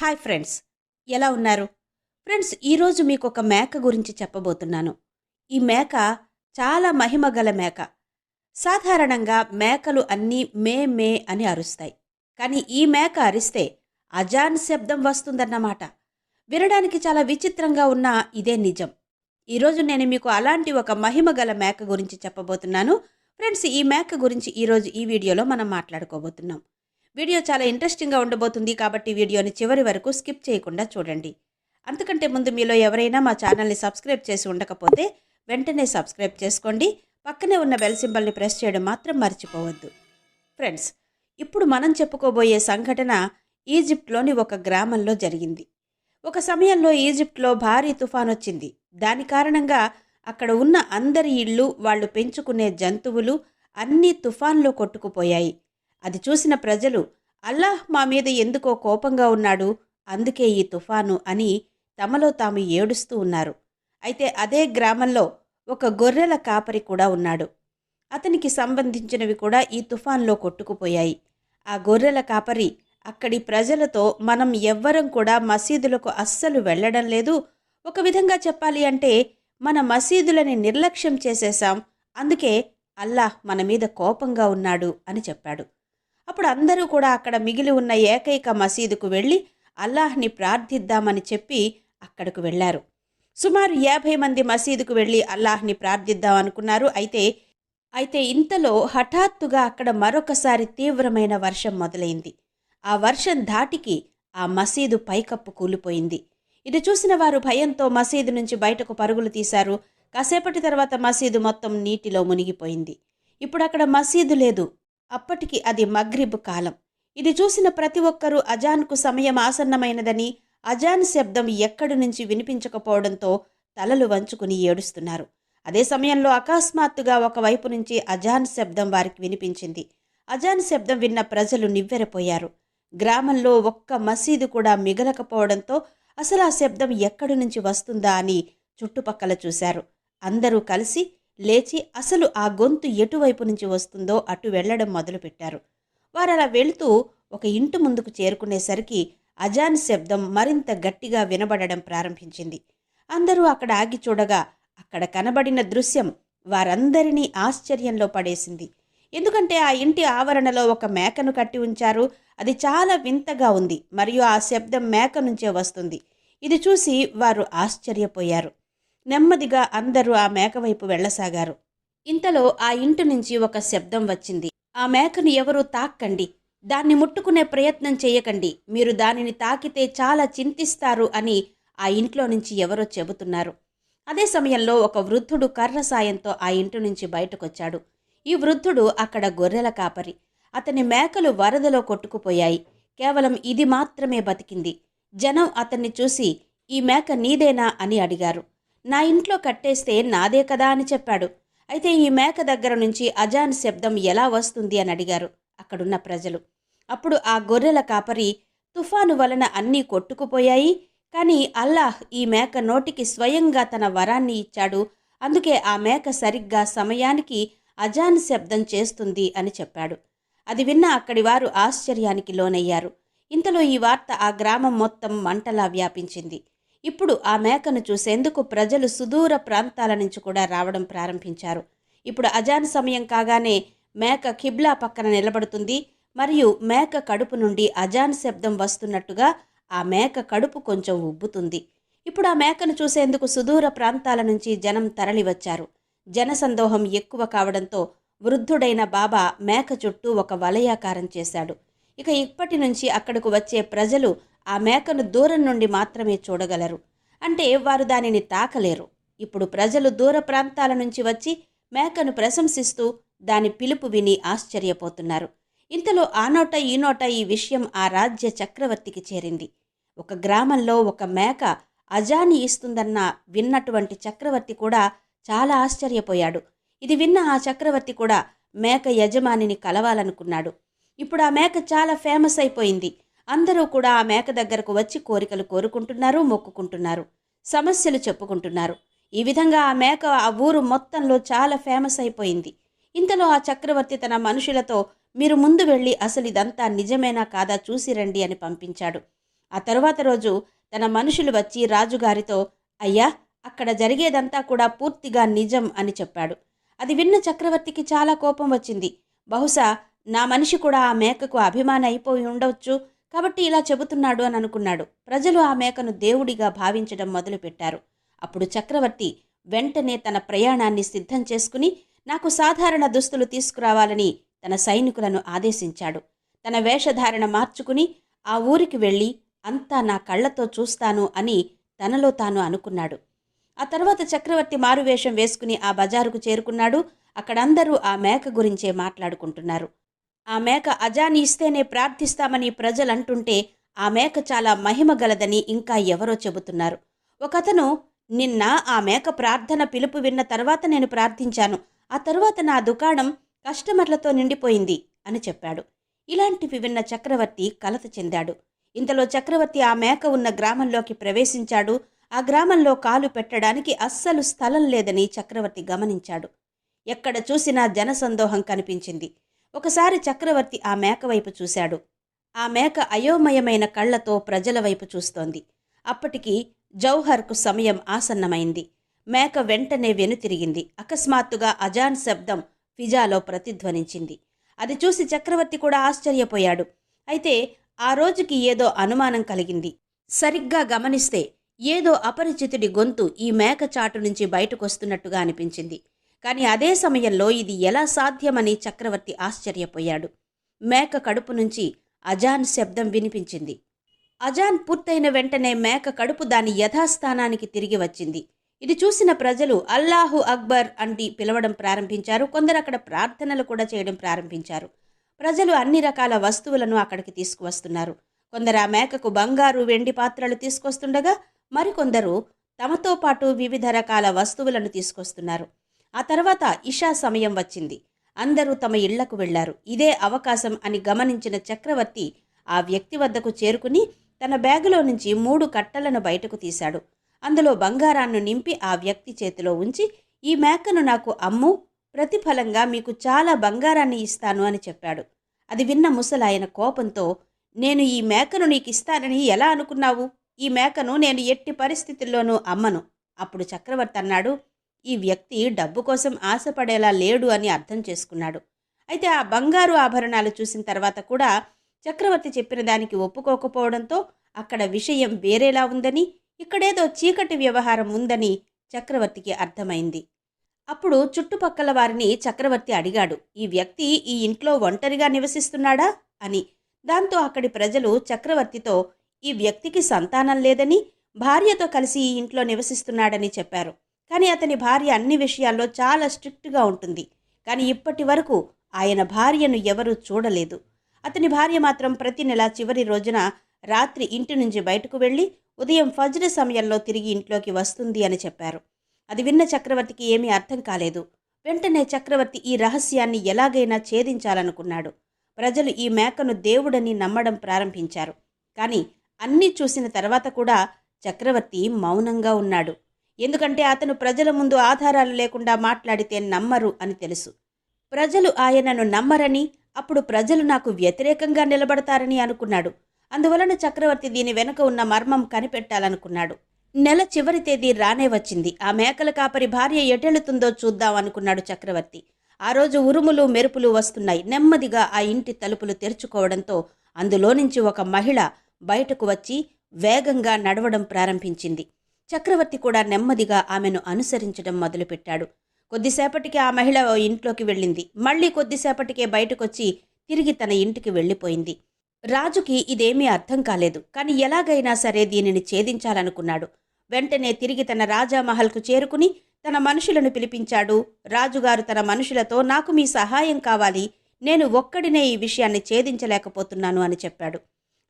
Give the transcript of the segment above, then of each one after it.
Hi friends. ఎలా ఉన్నారు? Friends ఈరోజు మీకు ఒక మేక గురించి చెప్పబోతున్నాను. ఈ మేక చాలా మహిమ గల మేక. సాధారణంగా మేకలు అన్నీ మే మే అని అరుస్తాయి. కానీ ఈ మేక అరిస్తే అజాన్ శబ్దం వస్తుందన్నమాట. వినడానికి చాలా విచిత్రంగా ఉన్న ఇదే నిజం. ఈరోజు నేను మీకు అలాంటి ఒక మహిమ గల మేక గురించి చెప్పబోతున్నాను. ఫ్రెండ్స్ ఈ మేక గురించి ఈరోజు ఈ వీడియోలో మనం మాట్లాడుకోబోతున్నాం. వీడియో చాలా ఇంట్రెస్టింగ్గా ఉండబోతుంది కాబట్టి వీడియోని చివరి వరకు స్కిప్ చేయకుండా చూడండి. అంతకంటే ముందు మీలో ఎవరైనా మా ఛానల్ని సబ్స్క్రైబ్ చేసి ఉండకపోతే వెంటనే సబ్స్క్రైబ్ చేసుకోండి. పక్కనే ఉన్న బెల్ సింబల్ని ప్రెస్ చేయడం మాత్రం మర్చిపోవద్దు. ఫ్రెండ్స్ ఇప్పుడు మనం చెప్పుకోబోయే సంఘటన ఈజిప్ట్లోని ఒక గ్రామంలో జరిగింది. ఒక సమయంలో ఈజిప్ట్లో భారీ తుఫాన్ వచ్చింది. దాని కారణంగా అక్కడ ఉన్న అందరి ఇళ్ళు వాళ్ళు పెంచుకునే జంతువులు అన్నీ తుఫాన్లో కొట్టుకుపోయాయి. అది చూసిన ప్రజలు అల్లాహ్ మా మీద ఎందుకో కోపంగా ఉన్నాడు అందుకే ఈ తుఫాను అని తమలో తాము ఏడుస్తూ ఉన్నారు. అయితే అదే గ్రామంలో ఒక గొర్రెల కాపరి కూడా ఉన్నాడు. అతనికి సంబంధించినవి కూడా ఈ తుఫాన్లో కొట్టుకుపోయాయి. ఆ గొర్రెల కాపరి అక్కడి ప్రజలతో మనం ఎవ్వరం కూడా మసీదులకు అస్సలు వెళ్ళడం లేదు. ఒక విధంగా చెప్పాలి అంటే మన మసీదులని నిర్లక్ష్యం చేసేశాం. అందుకే అల్లాహ్ మన మీద కోపంగా ఉన్నాడు అని చెప్పాడు. అప్పుడు అందరూ కూడా అక్కడ మిగిలి ఉన్న ఏకైక మసీదుకు వెళ్ళి అల్లాహ్ని ప్రార్థిద్దామని చెప్పి అక్కడకు వెళ్ళారు. సుమారు యాభై మంది మసీదుకు వెళ్ళి అల్లాహ్ని ప్రార్థిద్దాం అనుకున్నారు. అయితే అయితే ఇంతలో హఠాత్తుగా అక్కడ మరొకసారి తీవ్రమైన వర్షం మొదలైంది. ఆ వర్షం ధాటికి ఆ మసీదు పైకప్పు కూలిపోయింది. ఇది చూసిన వారు భయంతో మసీదు నుంచి బయటకు పరుగులు తీశారు. కాసేపటి తర్వాత మసీదు మొత్తం నీటిలో మునిగిపోయింది. ఇప్పుడు అక్కడ మసీదు లేదు. అప్పటికి అది మగ్రిబ్ కాలం. ఇది చూసిన ప్రతి ఒక్కరూ అజాన్కు సమయం ఆసన్నమైనదని అజాన్ శబ్దం ఎక్కడి నుంచి వినిపించకపోవడంతో తలలు వంచుకుని ఏడుస్తున్నారు. అదే సమయంలో అకస్మాత్తుగా ఒకవైపు నుంచి అజాన్ శబ్దం వారికి వినిపించింది. అజాన్ శబ్దం విన్న ప్రజలు నివ్వెరపోయారు. గ్రామంలో ఒక్క మసీదు కూడా మిగలకపోవడంతో అసలు ఆ శబ్దం ఎక్కడి నుంచి వస్తుందా అని చుట్టుపక్కల చూశారు. అందరూ కలిసి లేచి అసలు ఆ గొంతు ఎటువైపు నుంచి వస్తుందో అటు వెళ్ళడం మొదలుపెట్టారు. వారు అలా వెళుతూ ఒక ఇంటి ముందుకు చేరుకునేసరికి అజాన్ శబ్దం మరింత గట్టిగా వినబడడం ప్రారంభించింది. అందరూ అక్కడ ఆగి చూడగా అక్కడ కనబడిన దృశ్యం వారందరినీ ఆశ్చర్యంలో పడేసింది. ఎందుకంటే ఆ ఇంటి ఆవరణలో ఒక మేకను కట్టి ఉంచారు. అది చాలా వింతగా ఉంది. మరియు ఆ శబ్దం మేక నుంచే వస్తుంది. ఇది చూసి వారు ఆశ్చర్యపోయారు. నెమ్మదిగా అందరూ ఆ మేక వైపు వెళ్ళసాగారు. ఇంతలో ఆ ఇంటి నుంచి ఒక శబ్దం వచ్చింది. ఆ మేకను ఎవరూ తాక్కండి. దాన్ని ముట్టుకునే ప్రయత్నం చేయకండి మీరు దానిని తాకితే చాలా చింతిస్తారు అని ఆ ఇంట్లో నుంచి ఎవరో చెబుతున్నారు. అదే సమయంలో ఒక వృద్ధుడు కర్ర సాయంతో ఆ ఇంటి నుంచి బయటకొచ్చాడు. ఈ వృద్ధుడు అక్కడ గొర్రెల కాపరి. అతని మేకలు వరదలో కొట్టుకుపోయాయి. కేవలం ఇది మాత్రమే బతికింది. జనం అతన్ని చూసి ఈ మేక నీదేనా? అని అడిగారు. నా ఇంట్లో కట్టేస్తే నాదే కదా అని చెప్పాడు. అయితే ఈ మేక దగ్గర నుంచి అజాన్ శబ్దం ఎలా వస్తుంది అని అడిగారు అక్కడున్న ప్రజలు. అప్పుడు ఆ గొర్రెల కాపరి తుఫాను వలన అన్నీ కొట్టుకుపోయాయి కానీ అల్లాహ్ ఈ మేక నోటికి స్వయంగా తన వరాన్ని ఇచ్చాడు. అందుకే ఆ మేక సరిగ్గా సమయానికి అజాన్ శబ్దం చేస్తుంది అని చెప్పాడు. అది విన్న అక్కడి వారు ఆశ్చర్యానికి లోనయ్యారు. ఇంతలో ఈ వార్త ఆ గ్రామం మొత్తం మంటలా వ్యాపించింది. ఇప్పుడు ఆ మేకను చూసేందుకు ప్రజలు సుదూర ప్రాంతాల నుంచి కూడా రావడం ప్రారంభించారు. ఇప్పుడు అజాన్ సమయం కాగానే మేక ఖిబ్లా పక్కన నిలబడుతుంది. మరియు మేక కడుపు నుండి అజాన్ శబ్దం వస్తున్నట్టుగా ఆ మేక కడుపు కొంచెం ఉబ్బుతుంది. ఇప్పుడు ఆ మేకను చూసేందుకు సుదూర ప్రాంతాల నుంచి జనం తరలివచ్చారు. జనసందోహం ఎక్కువ కావడంతో వృద్ధుడైన బాబా మేక చుట్టూ ఒక వలయాకారం చేశాడు. ఇక ఇప్పటి నుంచి అక్కడకు వచ్చే ప్రజలు ఆ మేకను దూరం నుండి మాత్రమే చూడగలరు. అంటే వారు దానిని తాకలేరు. ఇప్పుడు ప్రజలు దూర ప్రాంతాల నుంచి వచ్చి మేకను ప్రశంసిస్తూ దాని పిలుపు విని ఆశ్చర్యపోతున్నారు. ఇంతలో ఆ నోట ఈ నోట ఈ విషయం ఆ రాజ్య చక్రవర్తికి చేరింది. ఒక గ్రామంలో ఒక మేక అజాని ఇస్తుందన్న విన్నటువంటి చక్రవర్తి కూడా చాలా ఆశ్చర్యపోయాడు. ఇది విన్న ఆ చక్రవర్తి కూడా మేక యజమానిని కలవాలనుకున్నాడు. ఇప్పుడు ఆ మేక చాలా ఫేమస్ అయిపోయింది. అందరూ కూడా ఆ మేక దగ్గరకు వచ్చి కోరికలు కోరుకుంటున్నారు మొక్కుకుంటున్నారు సమస్యలు చెప్పుకుంటున్నారు. ఈ విధంగా ఆ మేక ఆ ఊరు మొత్తంలో చాలా ఫేమస్ అయిపోయింది. ఇంతలో ఆ చక్రవర్తి తన మనుషులతో మీరు ముందు వెళ్ళి అసలు ఇదంతా నిజమేనా కాదా చూసి రండి అని పంపించాడు. ఆ తరువాత రోజు తన మనుషులు వచ్చి రాజుగారితో అయ్యా అక్కడ జరిగేదంతా కూడా పూర్తిగా నిజం అని చెప్పాడు. అది విన్న చక్రవర్తికి చాలా కోపం వచ్చింది. బహుశా నా మనిషి కూడా ఆ మేకకు అభిమాన అయిపోయి ఉండవచ్చు కాబట్టి ఇలా చెబుతున్నాడు అని అనుకున్నాడు. ప్రజలు ఆ మేకను దేవుడిగా భావించడం మొదలుపెట్టారు. అప్పుడు చక్రవర్తి వెంటనే తన ప్రయాణాన్ని సిద్ధం చేసుకుని నాకు సాధారణ దుస్తులు తీసుకురావాలని తన సైనికులను ఆదేశించాడు. తన వేషధారణ మార్చుకుని ఆ ఊరికి వెళ్ళి అంతా నా కళ్ళతో చూస్తాను అని తనలో తాను అనుకున్నాడు. ఆ తర్వాత చక్రవర్తి మారువేషం వేసుకుని ఆ బజారుకు చేరుకున్నాడు. అక్కడందరూ ఆ మేక గురించే మాట్లాడుకుంటున్నారు. ఆ మేక అజాని ఇస్తేనే ప్రార్థిస్తామని ప్రజలు అంటుంటే ఆ మేక చాలా మహిమ గలదని ఇంకా ఎవరో చెబుతున్నారు. ఒకతను నిన్న ఆ మేక ప్రార్థన పిలుపు విన్న తర్వాత నేను ప్రార్థించాను. ఆ తర్వాత నా దుకాణం కస్టమర్లతో నిండిపోయింది అని చెప్పాడు. ఇలాంటివి విన్న చక్రవర్తి కలత చెందాడు. ఇంతలో చక్రవర్తి ఆ మేక ఉన్న గ్రామంలోకి ప్రవేశించాడు. ఆ గ్రామంలో కాలు పెట్టడానికి అస్సలు స్థలం లేదని చక్రవర్తి గమనించాడు. ఎక్కడ చూసినా జనసందోహం కనిపించింది. ఒకసారి చక్రవర్తి ఆ మేక వైపు చూశాడు. ఆ మేక అయోమయమైన కళ్ళతో ప్రజల వైపు చూస్తోంది. అప్పటికి జౌహర్కు సమయం ఆసన్నమైంది. మేక వెంటనే వెనుతిరిగింది. అకస్మాత్తుగా అజాన్ శబ్దం ఫిజాలో ప్రతిధ్వనించింది. అది చూసి చక్రవర్తి కూడా ఆశ్చర్యపోయాడు. అయితే ఆ రోజుకి ఏదో అనుమానం కలిగింది. సరిగ్గా గమనిస్తే ఏదో అపరిచితుడి గొంతు ఈ మేక చాటు నుంచి బయటకొస్తున్నట్టుగా అనిపించింది. కానీ అదే సమయంలో ఇది ఎలా సాధ్యమని చక్రవర్తి ఆశ్చర్యపోయాడు. మేక కడుపు నుంచి అజాన్ శబ్దం వినిపించింది. అజాన్ పూర్తయిన వెంటనే మేక కడుపు దాని యథాస్థానానికి తిరిగి వచ్చింది. ఇది చూసిన ప్రజలు అల్లాహు అక్బర్ అంటి పిలవడం ప్రారంభించారు. కొందరు అక్కడ ప్రార్థనలు కూడా చేయడం ప్రారంభించారు. ప్రజలు అన్ని రకాల వస్తువులను అక్కడికి తీసుకువస్తున్నారు. కొందరు ఆ మేకకు బంగారు వెండి పాత్రలు తీసుకొస్తుండగా మరికొందరు తమతో పాటు వివిధ రకాల వస్తువులను తీసుకొస్తున్నారు. ఆ తర్వాత ఇషా సమయం వచ్చింది. అందరూ తమ ఇళ్ళకు వెళ్ళారు ఇదే అవకాశం అని గమనించిన చక్రవర్తి ఆ వ్యక్తి వద్దకు చేరుకుని తన బ్యాగులో నుంచి మూడు కట్టలను బయటకు తీశాడు. అందులో బంగారాన్ని నింపి ఆ వ్యక్తి చేతిలో ఉంచి ఈ మేకను నాకు అమ్ము ప్రతిఫలంగా మీకు చాలా బంగారాన్ని ఇస్తాను అని చెప్పాడు. అది విన్న ముసలాయన కోపంతో నేను ఈ మేకను నీకు ఇస్తానని ఎలా అనుకున్నావు? ఈ మేకను నేను ఎట్టి పరిస్థితుల్లోనూ అమ్మను అప్పుడు చక్రవర్తి అన్నాడు ఈ వ్యక్తి డబ్బు కోసం ఆశపడేలా లేడు అని అర్థం చేసుకున్నాడు. అయితే ఆ బంగారు ఆభరణాలు చూసిన తర్వాత కూడా చక్రవర్తి చెప్పిన దానికి ఒప్పుకోకపోవడంతో అక్కడ విషయం వేరేలా ఉందని ఇక్కడేదో చీకటి వ్యవహారం ఉందని చక్రవర్తికి అర్థమైంది. అప్పుడు చుట్టుపక్కల వారిని చక్రవర్తి అడిగాడు ఈ వ్యక్తి ఈ ఇంట్లో ఒంటరిగా నివసిస్తున్నాడా? అని. దాంతో అక్కడి ప్రజలు చక్రవర్తితో ఈ వ్యక్తికి సంతానం లేదని భార్యతో కలిసి ఈ ఇంట్లో నివసిస్తున్నాడని చెప్పారు. కానీ అతని భార్య అన్ని విషయాల్లో చాలా స్ట్రిక్ట్గా ఉంటుంది. కానీ ఇప్పటి వరకు ఆయన భార్యను ఎవరూ చూడలేదు. అతని భార్య మాత్రం ప్రతి నెల చివరి రోజున రాత్రి ఇంటి నుంచి బయటకు వెళ్ళి ఉదయం ఫజ్ర సమయంలో తిరిగి ఇంట్లోకి వస్తుంది అని చెప్పారు. అది విన్న చక్రవర్తికి ఏమీ అర్థం కాలేదు. వెంటనే చక్రవర్తి ఈ రహస్యాన్ని ఎలాగైనా ఛేదించాలనుకున్నాడు. ప్రజలు ఈ మేకను దేవుడని నమ్మడం ప్రారంభించారు. కానీ అన్నీ చూసిన తర్వాత కూడా చక్రవర్తి మౌనంగా ఉన్నాడు. ఎందుకంటే అతను ప్రజల ముందు ఆధారాలు లేకుండా మాట్లాడితే నమ్మరు అని తెలుసు. ప్రజలు ఆయనను నమ్మరని అప్పుడు ప్రజలు నాకు వ్యతిరేకంగా నిలబడతారని అనుకున్నాడు. అందువలన చక్రవర్తి దీని వెనుక ఉన్న మర్మం కనిపెట్టాలనుకున్నాడు. నెల చివరి తేదీ రానే వచ్చింది. ఆ మేకల కాపరి భార్య ఎటెళుతుందో చూద్దాం అనుకున్నాడు చక్రవర్తి. ఆ రోజు ఉరుములు మెరుపులు వస్తున్నాయి. నెమ్మదిగా ఆ ఇంటి తలుపులు తెరుచుకోవడంతో అందులో నుంచి ఒక మహిళ బయటకు వచ్చి వేగంగా నడవడం ప్రారంభించింది. చక్రవర్తి కూడా నెమ్మదిగా ఆమెను అనుసరించడం మొదలుపెట్టాడు. కొద్దిసేపటికి ఆ మహిళ ఇంట్లోకి వెళ్ళింది. మళ్ళీ కొద్దిసేపటికే బయటకొచ్చి తిరిగి తన ఇంటికి వెళ్ళిపోయింది. రాజుకి ఇదేమీ అర్థం కాలేదు. కానీ ఎలాగైనా సరే దీనిని ఛేదించాలనుకున్నాడు. వెంటనే తిరిగి తన రాజామహల్కు చేరుకుని తన మనుషులను పిలిపించాడు. రాజుగారు తన మనుషులతో నాకు మీ సహాయం కావాలి. నేను ఒక్కడినే ఈ విషయాన్ని ఛేదించలేకపోతున్నాను అని చెప్పాడు.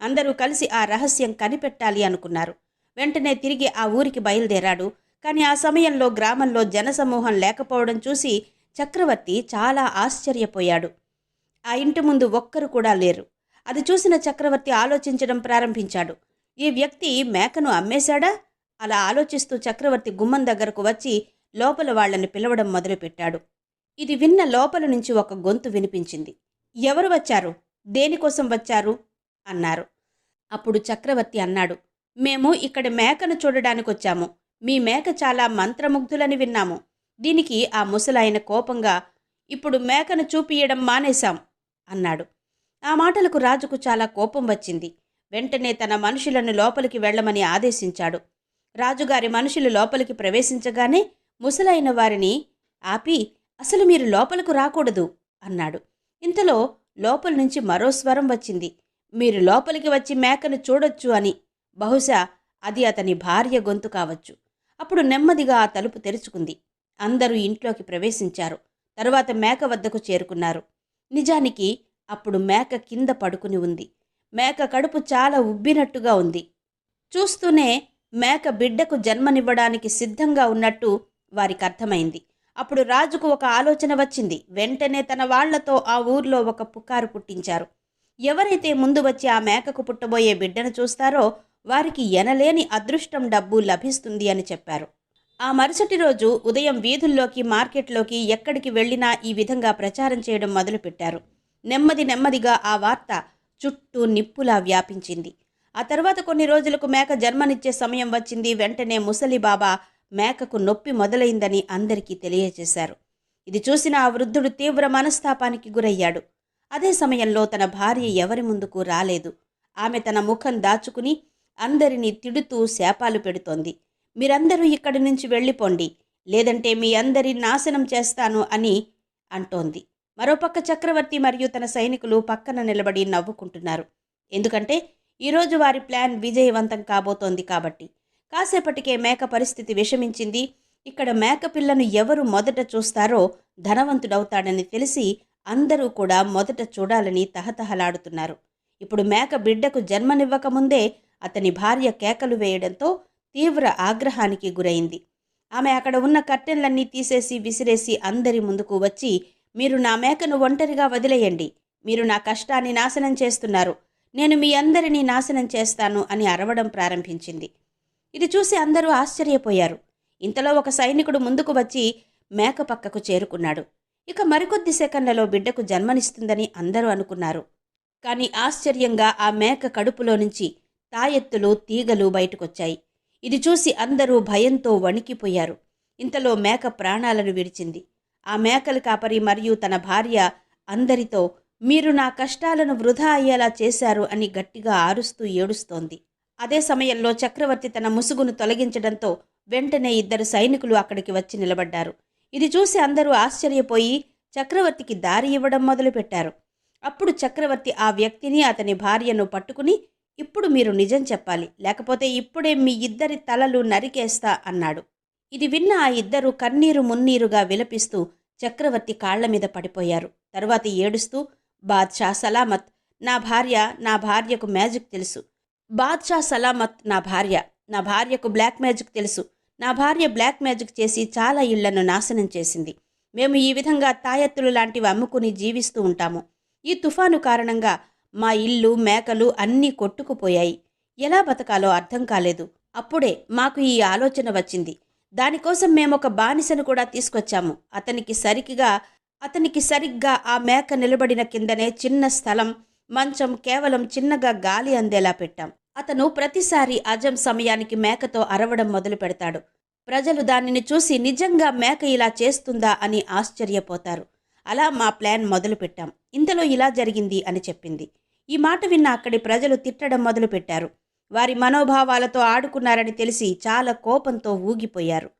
అందరూ కలిసి ఆ రహస్యం కనిపెట్టాలి అనుకున్నారు. వెంటనే తిరిగి ఆ ఊరికి బయలుదేరాడు. కానీ ఆ సమయంలో గ్రామంలో జనసమూహం లేకపోవడం చూసి చక్రవర్తి చాలా ఆశ్చర్యపోయాడు. ఆ ఇంటి ముందు ఒక్కరు కూడా లేరు. అది చూసిన చక్రవర్తి ఆలోచించడం ప్రారంభించాడు. ఈ వ్యక్తి మేకను అమ్మేశాడా? అలా ఆలోచిస్తూ చక్రవర్తి గుమ్మం దగ్గరకు వచ్చి లోపల వాళ్ళని పిలవడం మొదలుపెట్టాడు. ఇది విన్న లోపల నుంచి ఒక గొంతు వినిపించింది. ఎవరు వచ్చారు? దేనికోసం వచ్చారు? అన్నారు. అప్పుడు చక్రవర్తి అన్నాడు. మేము ఇక్కడ మేకను చూడడానికి వచ్చాము మీ మేక చాలా మంత్రముగ్ధులని విన్నాము. దీనికి ఆ ముసలాయన కోపంగా ఇప్పుడు మేకను చూపియడం మానేశాం అన్నాడు. ఆ మాటలకు రాజుకు చాలా కోపం వచ్చింది. వెంటనే తన మనుషులను లోపలికి వెళ్ళమని ఆదేశించాడు. రాజుగారి మనుషులు లోపలికి ప్రవేశించగానే ముసలైన వారిని ఆపి అసలు మీరు లోపలకు రాకూడదు అన్నాడు. ఇంతలో లోపల నుంచి మరో స్వరం వచ్చింది. మీరు లోపలికి వచ్చి మేకను చూడొచ్చు అని బహుశా అది అతని భార్య గొంతు కావచ్చు. అప్పుడు నెమ్మదిగా ఆ తలుపు తెరుచుకుంది. అందరూ ఇంట్లోకి ప్రవేశించారు. తరువాత మేక వద్దకు చేరుకున్నారు. నిజానికి అప్పుడు మేక కింద పడుకుని ఉంది. మేక కడుపు చాలా ఉబ్బినట్టుగా ఉంది. చూస్తూనే మేక బిడ్డకు జన్మనివ్వడానికి సిద్ధంగా ఉన్నట్టు వారికి అర్థమైంది. అప్పుడు రాజుకు ఒక ఆలోచన వచ్చింది. వెంటనే తన వాళ్ళతో ఆ ఊర్లో ఒక పుకారు పుట్టించారు. ఎవరైతే ముందు వచ్చి ఆ మేకకు పుట్టబోయే బిడ్డను చూస్తారో వారికి ఎనలేని అదృష్టం డబ్బు లభిస్తుంది అని చెప్పారు. ఆ మరుసటి రోజు ఉదయం వీధుల్లోకి మార్కెట్లోకి ఎక్కడికి వెళ్ళినా ఈ విధంగా ప్రచారం చేయడం మొదలుపెట్టారు. నెమ్మది నెమ్మదిగా ఆ వార్త చుట్టూ నిప్పులా వ్యాపించింది. ఆ తర్వాత కొన్ని రోజులకు మేక జన్మనిచ్చే సమయం వచ్చింది. వెంటనే ముసలి బాబా మేకకు నొప్పి మొదలైందని అందరికీ తెలియజేశారు. ఇది చూసిన ఆ వృద్ధుడు తీవ్ర మనస్తాపానికి గురయ్యాడు. అదే సమయంలో తన భార్య ఎవరి ముందుకు రాలేదు. ఆమె తన ముఖం దాచుకుని అందరినీ తిడుతూ శాపాలు పెడుతోంది. మీరందరూ ఇక్కడి నుంచి వెళ్ళిపోండి. లేదంటే మీ అందరి నాశనం చేస్తాను అని అంటోంది. మరోపక్క చక్రవర్తి మరియు తన సైనికులు పక్కన నిలబడి నవ్వుకుంటున్నారు. ఎందుకంటే ఈరోజు వారి ప్లాన్ విజయవంతం కాబోతోంది కాబట్టి. కాసేపటికే మేక పరిస్థితి విషమించింది. ఇక్కడ మేక పిల్లను ఎవరు మొదట చూస్తారో ధనవంతుడవుతాడని తెలిసి అందరూ కూడా మొదట చూడాలని తహతహలాడుతున్నారు. ఇప్పుడు మేక బిడ్డకు జన్మనివ్వకముందే అతని భార్య కేకలు వేయడంతో తీవ్ర ఆగ్రహానికి గురైంది. ఆమె అక్కడ ఉన్న కర్టెన్లన్నీ తీసేసి విసిరేసి అందరి ముందుకు వచ్చి మీరు నా మేకను ఒంటరిగా వదిలేయండి. మీరు నా కష్టాన్ని నాశనం చేస్తున్నారు. నేను మీ అందరినీ నాశనం చేస్తాను అని అరవడం ప్రారంభించింది. ఇది చూసి అందరూ ఆశ్చర్యపోయారు. ఇంతలో ఒక సైనికుడు ముందుకు వచ్చి మేక పక్కకు చేరుకున్నాడు. ఇక మరికొద్ది సెకండ్లలో బిడ్డకు జన్మనిస్తుందని అందరూ అనుకున్నారు. కానీ ఆశ్చర్యంగా ఆ మేక కడుపులో నుంచి తాయెత్తులు తీగలు బయటకొచ్చాయి. ఇది చూసి అందరూ భయంతో వణికిపోయారు. ఇంతలో మేక ప్రాణాలను విడిచింది. ఆ మేకలు కాపరి మరియు తన భార్య అందరితో మీరు నా కష్టాలను వృధా అయ్యేలా చేశారు అని గట్టిగా ఆరుస్తూ ఏడుస్తోంది. అదే సమయంలో చక్రవర్తి తన ముసుగును తొలగించడంతో వెంటనే ఇద్దరు సైనికులు అక్కడికి వచ్చి నిలబడ్డారు. ఇది చూసి అందరూ ఆశ్చర్యపోయి చక్రవర్తికి దారి ఇవ్వడం మొదలుపెట్టారు. అప్పుడు చక్రవర్తి ఆ వ్యక్తిని అతని భార్యను పట్టుకుని ఇప్పుడు మీరు నిజం చెప్పాలి. లేకపోతే ఇప్పుడే మీ ఇద్దరి తలలు నరికేస్తా అన్నాడు. ఇది విన్న ఆ ఇద్దరు కన్నీరు మున్నీరుగా విలపిస్తూ చక్రవర్తి కాళ్ళ మీద పడిపోయారు. తరువాత ఏడుస్తూ బాద్షా సలామత్ నా భార్య నా భార్యకు మ్యాజిక్ తెలుసు. బాద్షా సలామత్ నా భార్య నా భార్యకు బ్లాక్ మ్యాజిక్ తెలుసు. నా భార్య బ్లాక్ మ్యాజిక్ చేసి చాలా ఇళ్ళను నాశనం చేసింది. మేము ఈ విధంగా తాయెత్తులు లాంటివి అమ్ముకుని జీవిస్తూ ఉంటాము. ఈ తుఫాను కారణంగా మా ఇల్లు మేకలు అన్నీ కొట్టుకుపోయాయి. ఎలా బతకాలో అర్థం కాలేదు. అప్పుడే మాకు ఈ ఆలోచన వచ్చింది. దానికోసం మేమొక బానిసను కూడా తీసుకొచ్చాము. అతనికి సరికిగా అతనికి సరిగ్గా ఆ మేక నిలబడిన కిందనే చిన్న స్థలం మంచం కేవలం చిన్నగా గాలి అందేలా పెట్టాం. అతను ప్రతిసారి అజం సమయానికి మేకతో అరవడం మొదలు పెడతాడు. ప్రజలు దానిని చూసి నిజంగా మేక ఇలా చేస్తుందా అని ఆశ్చర్యపోతారు. అలా మా ప్లాన్ మొదలు పెట్టాం. ఇంతలో ఇలా జరిగింది అని చెప్పింది. ఈ మాట విన్న అక్కడి ప్రజలు తిట్టడం మొదలుపెట్టారు వారి మనోభావాలతో ఆడుకున్నారని తెలిసి చాలా కోపంతో ఊగిపోయారు.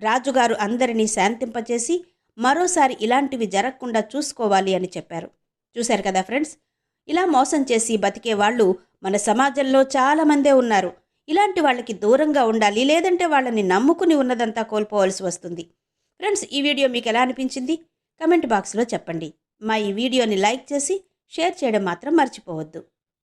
రాజుగారు అందరినీ శాంతింపచేసి మరోసారి ఇలాంటివి జరగకుండా చూసుకోవాలి అని చెప్పారు. చూశారు కదా ఫ్రెండ్స్? ఇలా మోసం చేసి బతికే వాళ్ళు మన సమాజంలో చాలామందే ఉన్నారు. ఇలాంటి వాళ్ళకి దూరంగా ఉండాలి లేదంటే వాళ్ళని నమ్ముకుని ఉన్నదంతా కోల్పోవలసి వస్తుంది. ఫ్రెండ్స్ ఈ వీడియో మీకు ఎలా అనిపించింది? కమెంట్ బాక్స్లో చెప్పండి. మా ఈ వీడియోని లైక్ చేసి షేర్ చేయడం మాత్రం మర్చిపోవద్దు.